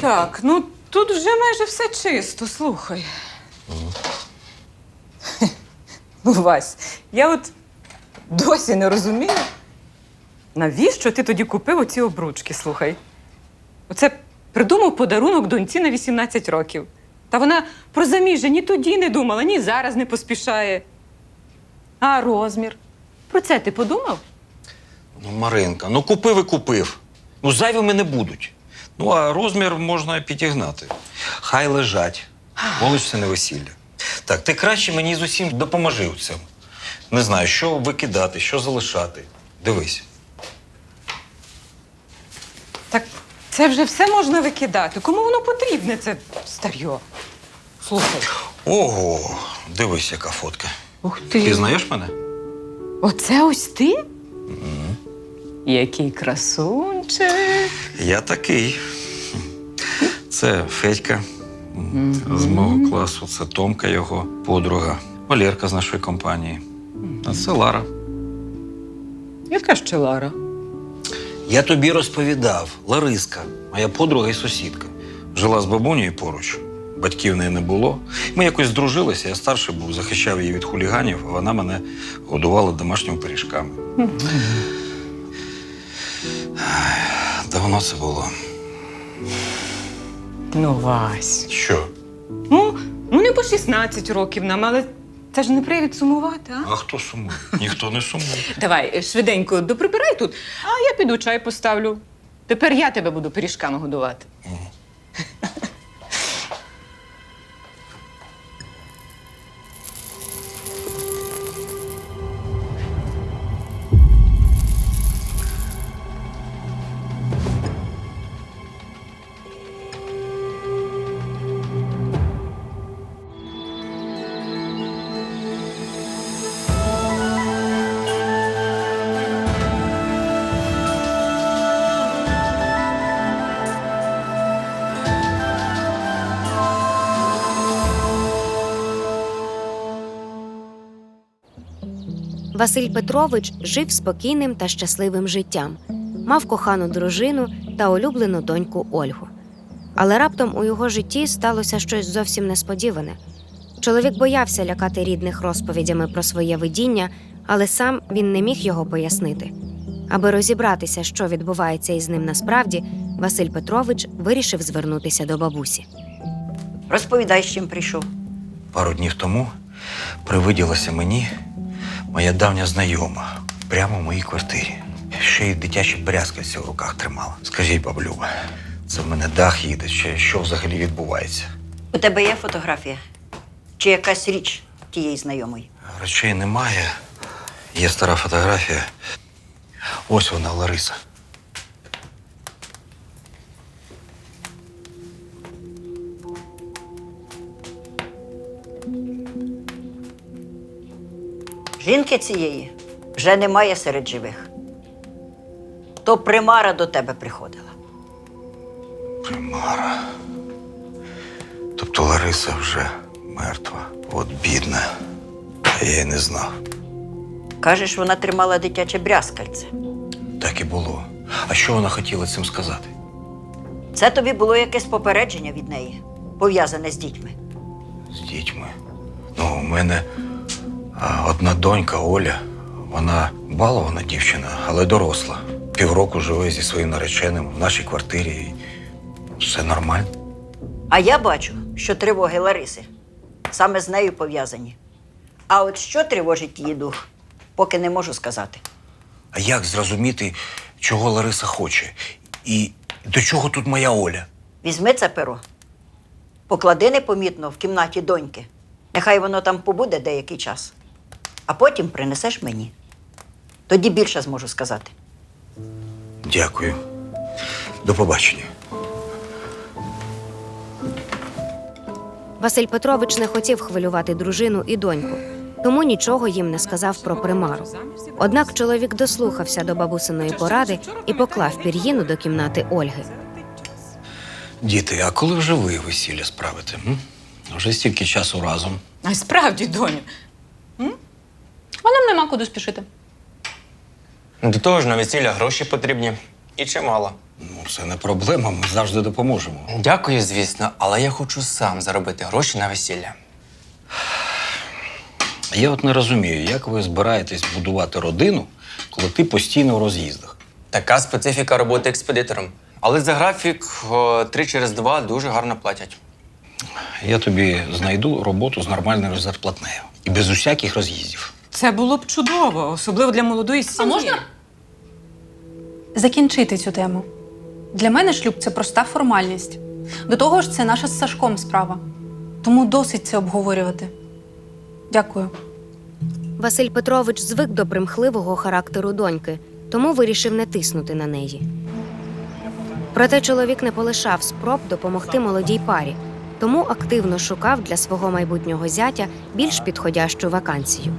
Так, ну тут вже майже все чисто, слухай. Ну, Вась, я от досі не розумію, навіщо ти тоді купив оці обручки, слухай. Оце придумав подарунок доньці на 18 років. Та вона про заміжжя ні тоді не думала, ні зараз не поспішає. А розмір? Про це ти подумав? Ну, Маринка, ну купив і купив. Ну, зайвими не будуть. Ну, а розмір можна підігнати. Хай лежать. Волич це не весілля. Так, ти краще мені з усім допоможи у цьому. Не знаю, що викидати, що залишати. Дивись. Так це вже все можна викидати. Кому воно потрібне, це старьо? Слухай. Ого, дивись, яка фотка. Ух ти. Пізнаєш мене? Оце ось ти? Який красунчик. Я такий. Це Федька з мого класу, це Томка його подруга, Валерка з нашої компанії. А це Лара. Яка ще Лара? Я тобі розповідав, Лариска, моя подруга і сусідка. Жила з бабунею поруч. Батьків в неї не було. Ми якось здружилися, я старший був, захищав її від хуліганів, а вона мене годувала домашніми пиріжками. Давно це було. Ну, Вась. Що? Ну, ну не по 16 років нам, але це ж не привід сумувати, а? А хто сумує? Ніхто не сумує. Давай, швиденько доприбирай тут, а я піду чай поставлю. Тепер я тебе буду пиріжками годувати. Василь Петрович жив спокійним та щасливим життям, мав кохану дружину та улюблену доньку Ольгу. Але раптом у його житті сталося щось зовсім несподіване. Чоловік боявся лякати рідних розповідями про своє видіння, але сам він не міг його пояснити. Аби розібратися, що відбувається із ним насправді, Василь Петрович вирішив звернутися до бабусі. Розповідай, з чим прийшов. Пару днів тому привиділася мені моя давня знайома прямо в моїй квартирі. Ще й дитячі брязкальці в руках тримала. Скажіть, баблюба, це в мене дах їде, чи що взагалі відбувається? У тебе є фотографія? Чи якась річ тієї знайомої? Речей немає. Є стара фотографія. Ось вона, Лариса. Жінки цієї вже немає серед живих. То примара до тебе приходила. Примара. Тобто Лариса вже мертва. От бідна. А я й не знав. Кажеш, вона тримала дитяче брязкальце. Так і було. А що вона хотіла цим сказати? Це тобі було якесь попередження від неї, пов'язане з дітьми. з дітьми. Ну, у мене одна донька Оля, вона балована дівчина, але доросла. Півроку живе зі своїм нареченим в нашій квартирі. І все нормально. А я бачу, що тривоги Лариси саме з нею пов'язані. А от що тривожить її дух, поки не можу сказати. А як зрозуміти, чого Лариса хоче? І до чого тут моя Оля? Візьми це перо, поклади непомітно в кімнаті доньки. Нехай воно там побуде деякий час, а потім принесеш мені. Тоді більше зможу сказати. Дякую. До побачення. Василь Петрович не хотів хвилювати дружину і доньку, тому нічого їм не сказав про примару. Однак чоловік дослухався до бабусиної поради і поклав пір'їну до кімнати Ольги. Діти, а коли вже ви весілля справите? М? Вже стільки часу разом. А справді, доню. А нам нема куди спішити. До того ж, на весілля гроші потрібні і чимало. Ну, це не проблема, ми завжди допоможемо. Дякую, звісно, але я хочу сам заробити гроші на весілля. Я от не розумію, як ви збираєтесь будувати родину, коли ти постійно в роз'їздах. Така специфіка роботи експедитором. Але за графік о, три через два дуже гарно платять. Я тобі знайду роботу з нормальною зарплатнею і без усяких роз'їздів. Це було б чудово, особливо для молодої сім'ї. А можна? Закінчити цю тему. Для мене шлюб це проста формальність. До того ж, це наша з Сашком справа. Тому досить це обговорювати. Дякую. Василь Петрович звик до примхливого характеру доньки, тому вирішив не тиснути на неї. Проте чоловік не полишав спроб допомогти молодій парі, тому активно шукав для свого майбутнього зятя більш підходящу вакансію.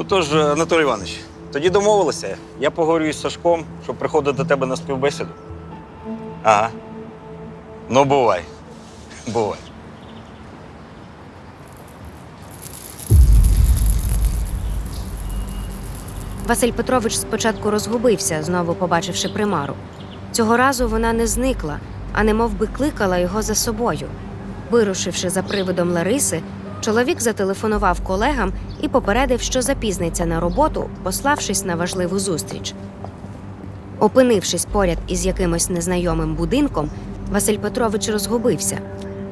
Ну тож, Анатолій Іванович, тоді домовилися. Я поговорю із Сашком, щоб приходити до тебе на співбесіду. Ага. Ну, бувай. Бувай. Василь Петрович спочатку розгубився, знову побачивши примару. Цього разу вона не зникла, а немов би кликала його за собою. Вирушивши за привидом Лариси, чоловік зателефонував колегам і попередив, що запізниться на роботу, пославшись на важливу зустріч. Опинившись поряд із якимось незнайомим будинком, Василь Петрович розгубився.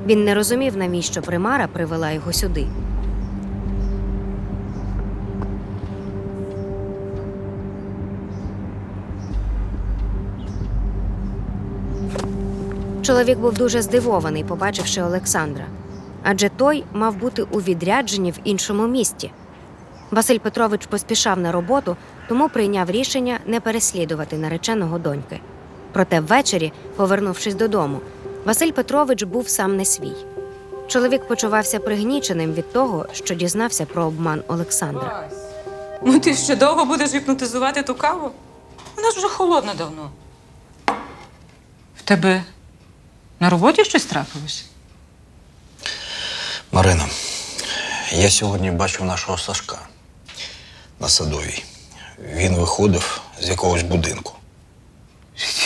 Він не розумів, навіщо примара привела його сюди. Чоловік був дуже здивований, побачивши Олександра, адже той мав бути у відрядженні в іншому місті. Василь Петрович поспішав на роботу, тому прийняв рішення не переслідувати нареченого доньки. Проте ввечері, повернувшись додому, Василь Петрович був сам не свій. Чоловік почувався пригніченим від того, що дізнався про обман Олександра. Ну ти ще довго будеш гіпнотизувати ту каву? Вона ж вже холодна давно. В тебе на роботі щось трапилось? Марина, я сьогодні бачив нашого Сашка на садовій. Він виходив з якогось будинку.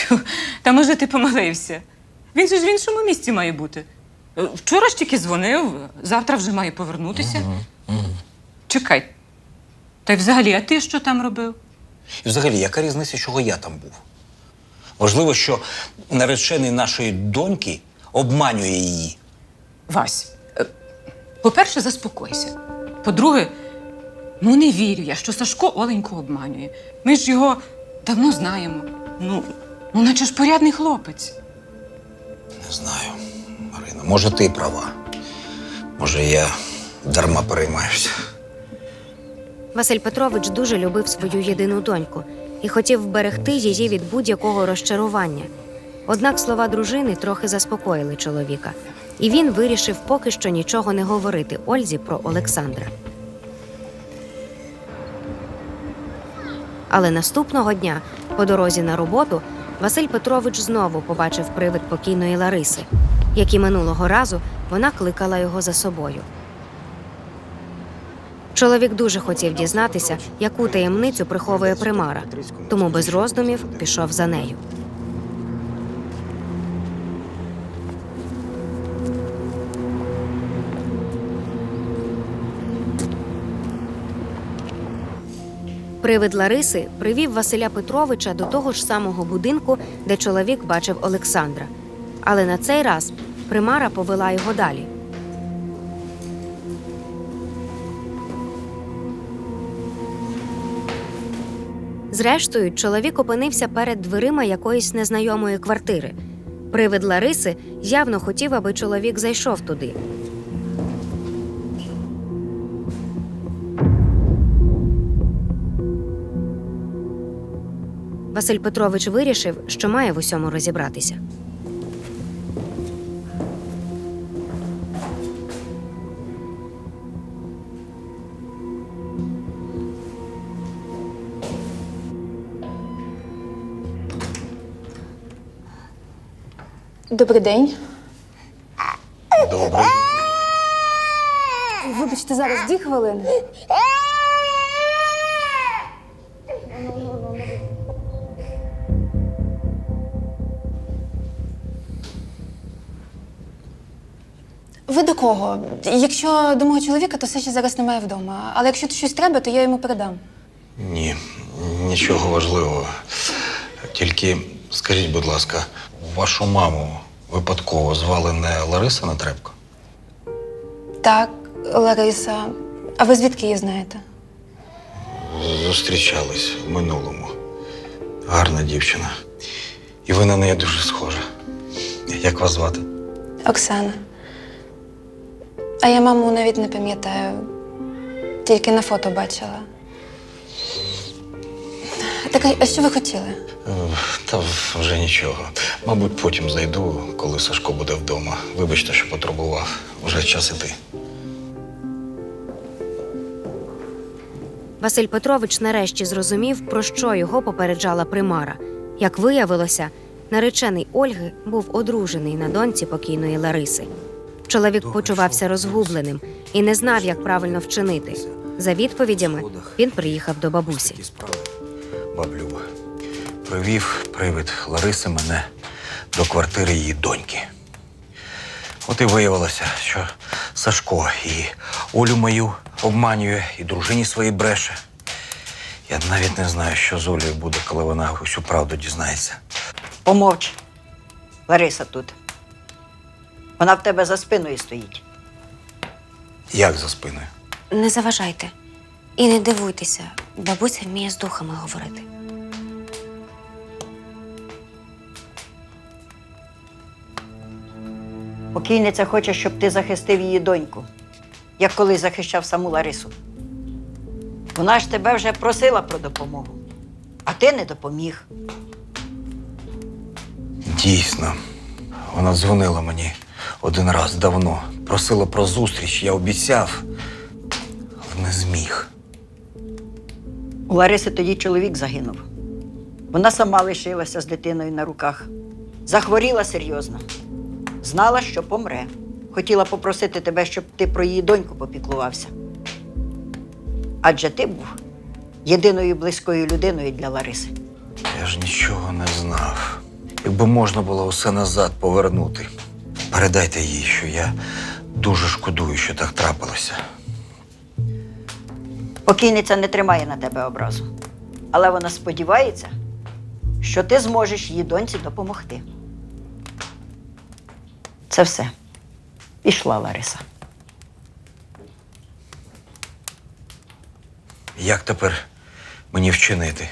Тю, Та може ти помилився. Він же ж в іншому місці має бути. Е, Вчора ж тільки дзвонив, завтра вже має повернутися. Чекай. Та й взагалі, а ти що там робив? І взагалі, яка різниця, чого я там був? Важливо, що наречений нашої доньки обманює її. Вась, по-перше, заспокойся. По-друге, ну не вірю я, що Сашко Оленьку обманює. Ми ж його давно знаємо. Ну, ну наче ж порядний хлопець. Не знаю, Марина, може, ти права. Може, я дарма переймаюся. Василь Петрович дуже любив свою єдину доньку і хотів вберегти її від будь-якого розчарування. Однак слова дружини трохи заспокоїли чоловіка, і він вирішив поки що нічого не говорити Ользі про Олександра. Але наступного дня, по дорозі на роботу, Василь Петрович знову побачив привид покійної Лариси, як і минулого разу вона кликала його за собою. Чоловік дуже хотів дізнатися, яку таємницю приховує примара, тому без роздумів пішов за нею. Привид Лариси привів Василя Петровича до того ж самого будинку, де чоловік бачив Олександра. Але на цей раз примара повела його далі. Зрештою, чоловік опинився перед дверима якоїсь незнайомої квартири. Привид Лариси явно хотів, аби чоловік зайшов туди. Василь Петрович вирішив, що має в усьому розібратися. Добрий день. Добре. Вибачте, зараз дві хвилини. Ви до кого? Якщо до мого чоловіка, то все ще зараз немає вдома. Але якщо щось треба, то я йому передам. Ні, нічого важливого. Тільки скажіть, будь ласка, вашу маму випадково звали не Лариса Натребко? Так, Лариса. А ви звідки її знаєте? Зустрічались в минулому. Гарна дівчина. І ви на неї дуже схожа. Як вас звати? Оксана. А я маму навіть не пам'ятаю. Тільки на фото бачила. Так, а що ви хотіли? Та вже нічого. Мабуть, потім зайду, коли Сашко буде вдома. Вибачте, що потурбував. Вже час іти. Василь Петрович нарешті зрозумів, про що його попереджала примара. Як виявилося, наречений Ольги був одружений на доньці покійної Лариси. Чоловік почувався розгубленим і не знав, як правильно вчинити. За відповідями він приїхав до бабусі. Баблю, привів привид Лариси мене до квартири її доньки. От і виявилося, що Сашко і Олю мою обманює, і дружині своїй бреше. Я навіть не знаю, що з Олею буде, коли вона усю правду дізнається. Помовч. Лариса тут. Вона в тебе за спиною стоїть. Як за спиною? Не заважайте і не дивуйтеся, бабуся вміє з духами говорити. Покійниця хоче, щоб ти захистив її доньку, як колись захищав саму Ларису. Вона ж тебе вже просила про допомогу, а ти не допоміг. Дійсно, вона дзвонила мені один раз давно, просила про зустріч, я обіцяв, але не зміг. У Лариси тоді чоловік загинув. Вона сама лишилася з дитиною на руках. Захворіла серйозно. Знала, що помре. Хотіла попросити тебе, щоб ти про її доньку попіклувався. Адже ти був єдиною близькою людиною для Лариси. Я ж нічого не знав. Якби можна було усе назад повернути. Передайте їй, що я дуже шкодую, що так трапилося. Покійниця не тримає на тебе образу. Але вона сподівається, що ти зможеш її доньці допомогти. Це все. Пішла Лариса. Як тепер мені вчинити?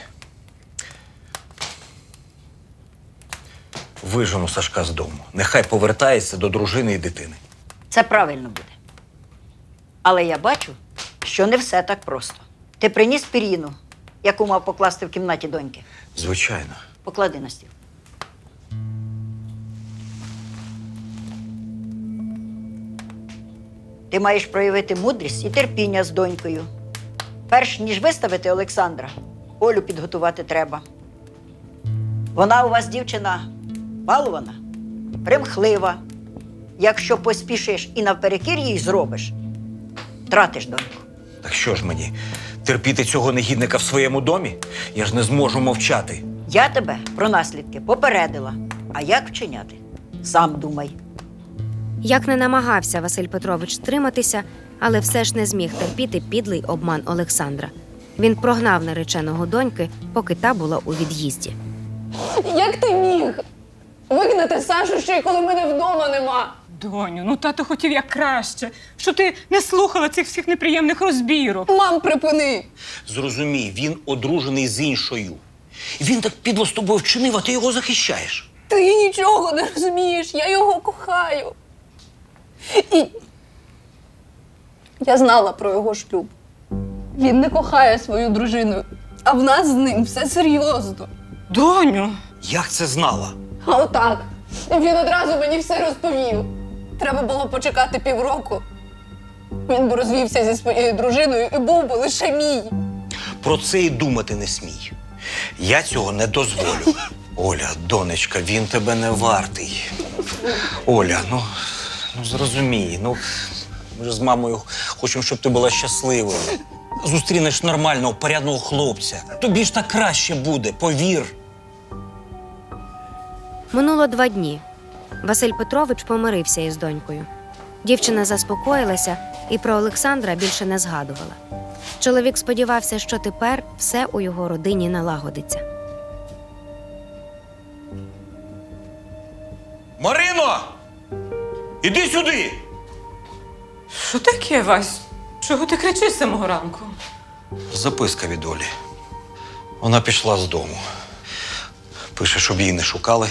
Вижену Сашка з дому. Нехай повертається до дружини і дитини. Це правильно буде. Але я бачу, що не все так просто. Ти приніс пір'їну, яку мав покласти в кімнаті доньки. Звичайно. Поклади на стіл. Ти маєш проявити мудрість і терпіння з донькою. Перш ніж виставити Олександра, Олю підготувати треба. Вона у вас дівчина балована, примхлива. Якщо поспішиш і навперекір їй зробиш, тратиш доньку. Так що ж мені? Терпіти цього негідника в своєму домі? Я ж не зможу мовчати. Я тебе про наслідки попередила. А як вчиняти? Сам думай. Як не намагався Василь Петрович стриматися, але все ж не зміг терпіти підлий обман Олександра. Він прогнав нареченого доньки, поки та була у від'їзді. Як ти міг? Вигнати Сашу ще й коли мене вдома нема. Доню, ну тато хотів як краще, що ти не слухала цих всіх неприємних розбірок. Мам, припини! Зрозумій, він одружений з іншою. Він так підло з тобою вчинив, а ти його захищаєш. Ти нічого не розумієш, я його кохаю. І я знала про його шлюб. Він не кохає свою дружину, а в нас з ним все серйозно. Доню, Як це знала? А отак. Він одразу мені все розповів. Треба було почекати півроку. Він би розвівся зі своєю дружиною і був би лише мій. Про це і думати не смій. Я цього не дозволю. Оля, донечка, він тебе не вартий. Оля, ну, ну зрозумій, ну ми ж з мамою хочемо, щоб ти була щасливою. Зустрінеш нормального, порядного хлопця. Тобі ж так краще буде, повір. Минуло два дні. Василь Петрович помирився із донькою. Дівчина заспокоїлася і про Олександра більше не згадувала. Чоловік сподівався, що тепер все у його родині налагодиться. Марино! Іди сюди! Що таке, Вась? Чого ти кричиш з самого ранку? Записка від Олі. Вона пішла з дому. Пише, щоб її не шукали,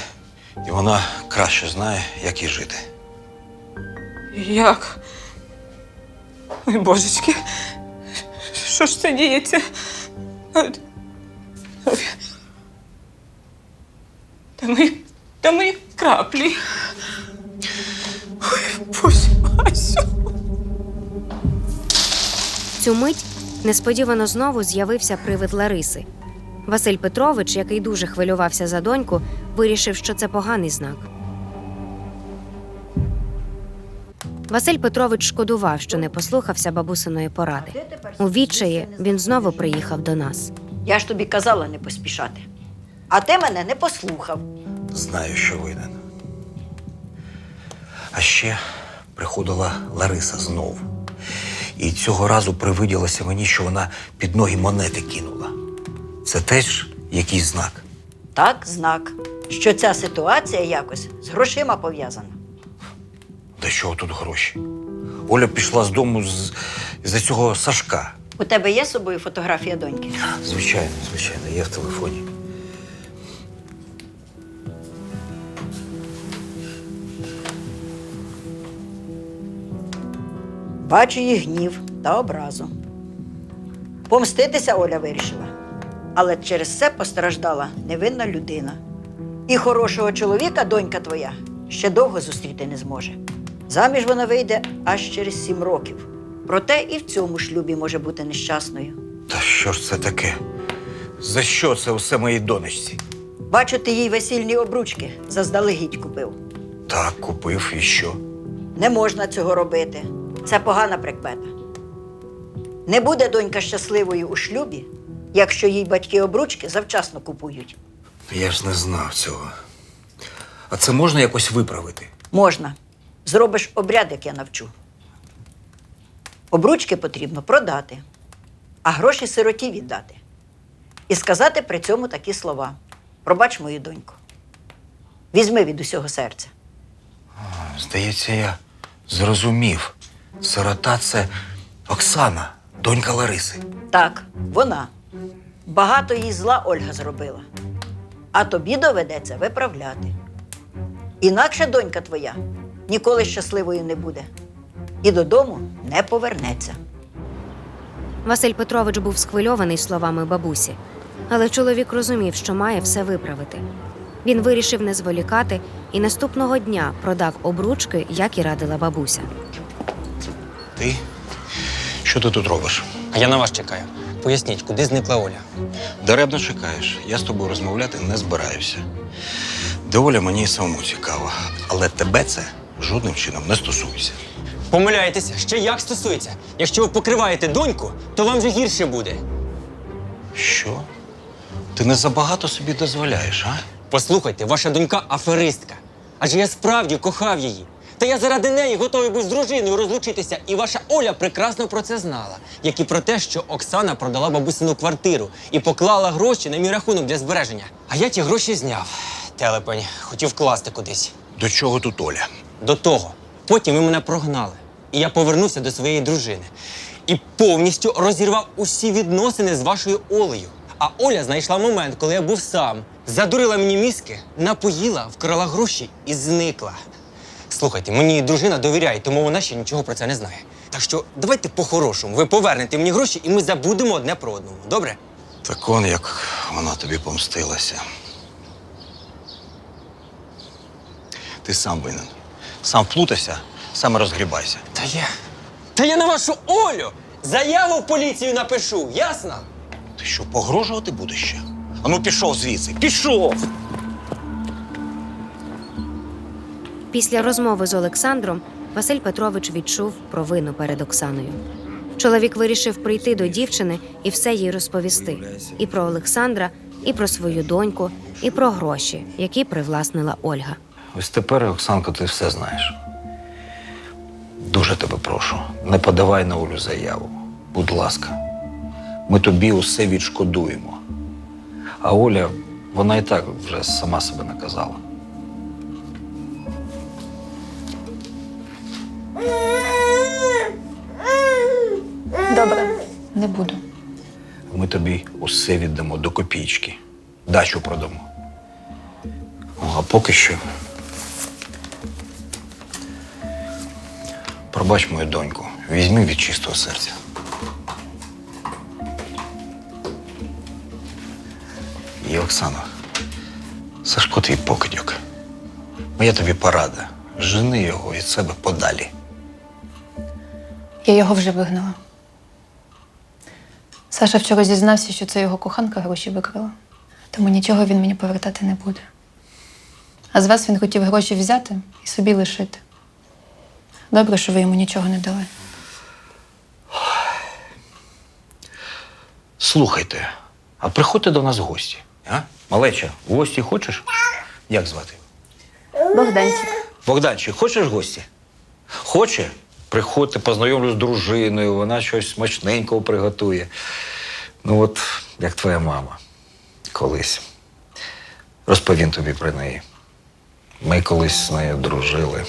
і вона краще знає, як їй жити. Як? Ой, божечки, що ж це діється? Та ми, та ми краплі. Ой, боже, Васю. В Цю мить несподівано знову з'явився привид Лариси. Василь Петрович, який дуже хвилювався за доньку, вирішив, що це поганий знак. Василь Петрович шкодував, що не послухався бабусиної поради. У відчаї він знову приїхав до нас. Я ж тобі казала не поспішати. А ти мене не послухав. Знаю, що винен. А ще приходила Лариса знову. І цього разу привиділося мені, що вона під ноги монети кинула. Це теж якийсь знак. Так, знак, що ця ситуація якось з грошима пов'язана. До чого тут гроші? Оля пішла з дому з... за цього Сашка. У тебе є з собою фотографія доньки? Звичайно, звичайно, є в телефоні. Бачу її гнів та образу. Помститися Оля вирішила. Але через це постраждала невинна людина. І хорошого чоловіка донька твоя ще довго зустріти не зможе. Заміж вона вийде аж через сім років. Проте і в цьому шлюбі може бути нещасною. Та що ж це таке? За що це усе моїй донечці? Бачу, ти їй весільні обручки заздалегідь купив. Так, купив і що? Не можна цього робити. Це погана прикмета. Не буде донька щасливою у шлюбі, якщо їй батьки обручки завчасно купують. Я ж не знав цього. А це можна якось виправити? Можна. Зробиш обряд, як я навчу. Обручки потрібно продати, а гроші сироті віддати. І сказати при цьому такі слова: Пробач мою доньку. Візьми від усього серця. Здається, я зрозумів. Сирота це Оксана, донька Лариси. Так, вона. Багато їй зла Ольга зробила. А тобі доведеться виправляти. Інакше донька твоя ніколи щасливою не буде і додому не повернеться. Василь Петрович був схвильований словами бабусі, але чоловік розумів, що має все виправити. Він вирішив не зволікати і наступного дня продав обручки, як і радила бабуся. Ти? Що ти тут робиш? А я на вас чекаю. Поясніть, куди зникла Оля? Даремно чекаєш. Я з тобою розмовляти не збираюся. Де Оля мені й самому цікаво. Але тебе це жодним чином не стосується. Помиляєтеся, ще як стосується. Якщо ви покриваєте доньку, то вам же гірше буде. Що? Ти не забагато собі дозволяєш, а? Послухайте, ваша донька аферистка. Адже я справді кохав її. Та я заради неї готовий був з дружиною розлучитися, і ваша Оля прекрасно про це знала, як і про те, що Оксана продала бабусину квартиру і поклала гроші на мій рахунок для збереження. А я ті гроші зняв. Телепень, хотів вкласти кудись. До чого тут Оля? До того, потім ви мене прогнали, і я повернувся до своєї дружини і повністю розірвав усі відносини з вашою Олею. А Оля знайшла момент, коли я був сам, задурила мені мізки, напоїла, вкрала гроші і зникла. Слухайте, мені дружина довіряє, тому вона ще нічого про це не знає. Так що давайте по-хорошому. Ви повернете мені гроші, і ми забудемо одне про одного. Добре? Так он як вона тобі помстилася. Ти сам винен. Сам вплутався, сам розгрібайся. Та я. Та я на вашу Олю! Заяву в поліцію напишу, ясно? Ти що, погрожувати будеш ще? Ану пішов звідси. Пішов! Після розмови з Олександром Василь Петрович відчув провину перед Оксаною. Чоловік вирішив прийти до дівчини і все їй розповісти: і про Олександра, і про свою доньку, і про гроші, які привласнила Ольга. Ось тепер, Оксанко, ти все знаєш. Дуже тебе прошу, не подавай на Олю заяву. Будь ласка, ми тобі усе відшкодуємо. А Оля, вона і так вже сама себе наказала. Не буду. Ми тобі усе віддамо до копійки. Дачу продамо. Ну, а поки що. Пробач мою доньку, візьми від чистого серця. І Оксана, Сашко твій покидьок. Моя тобі порада. Жени його від себе подалі. Я його вже вигнала. Саша вчора зізнався, що це його коханка гроші викрала. Тому нічого він мені повертати не буде. А з вас він хотів гроші взяти і собі лишити. Добре, що ви йому нічого не дали. Слухайте, а приходьте до нас в гості. А? Малеча, в гості хочеш? Як звати? Богданчик. Богданчик, хочеш в гості? Хоче? Приходьте, познайомлю з дружиною, вона щось смачненького приготує. Ну, от як твоя мама колись. Розповім тобі про неї. Ми колись з нею дружили.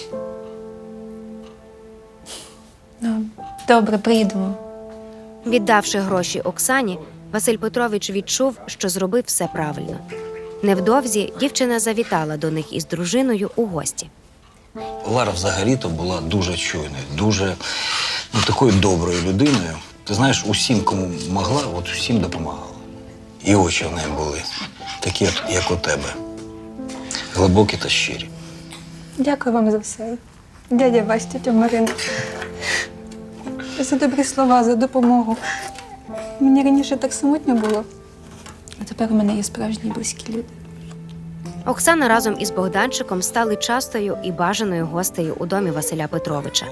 Ну, добре, приїдемо. Віддавши гроші Оксані, Василь Петрович відчув, що зробив все правильно. Невдовзі дівчина завітала до них із дружиною у гості. Лара взагалі-то була дуже чуйною, дуже ну, такою доброю людиною. Ти знаєш, усім, кому могла, от усім допомагала. І очі в неї були такі, як у тебе. Глибокі та щирі. Дякую вам за все. Дядя Вась, тетя Марина. За добрі слова, за допомогу. Мені раніше так самотньо було, а тепер у мене є справжні близькі люди. Оксана разом із Богданчиком стали частою і бажаною гостею у домі Василя Петровича.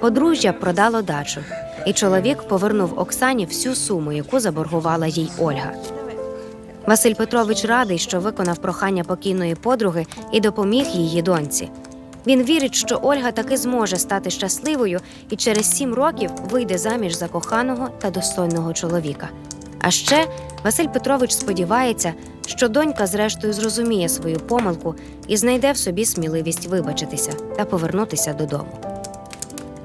Подружжя продало дачу, і чоловік повернув Оксані всю суму, яку заборгувала їй Ольга. Василь Петрович радий, що виконав прохання покійної подруги і допоміг її доньці. Він вірить, що Ольга таки зможе стати щасливою і через сім років вийде заміж за коханого та достойного чоловіка. А ще Василь Петрович сподівається, що донька зрештою зрозуміє свою помилку і знайде в собі сміливість вибачитися та повернутися додому.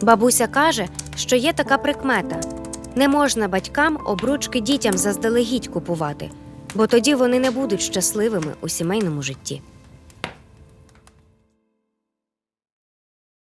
Бабуся каже, що є така прикмета: не можна батькам обручки дітям заздалегідь купувати, бо тоді вони не будуть щасливими у сімейному житті.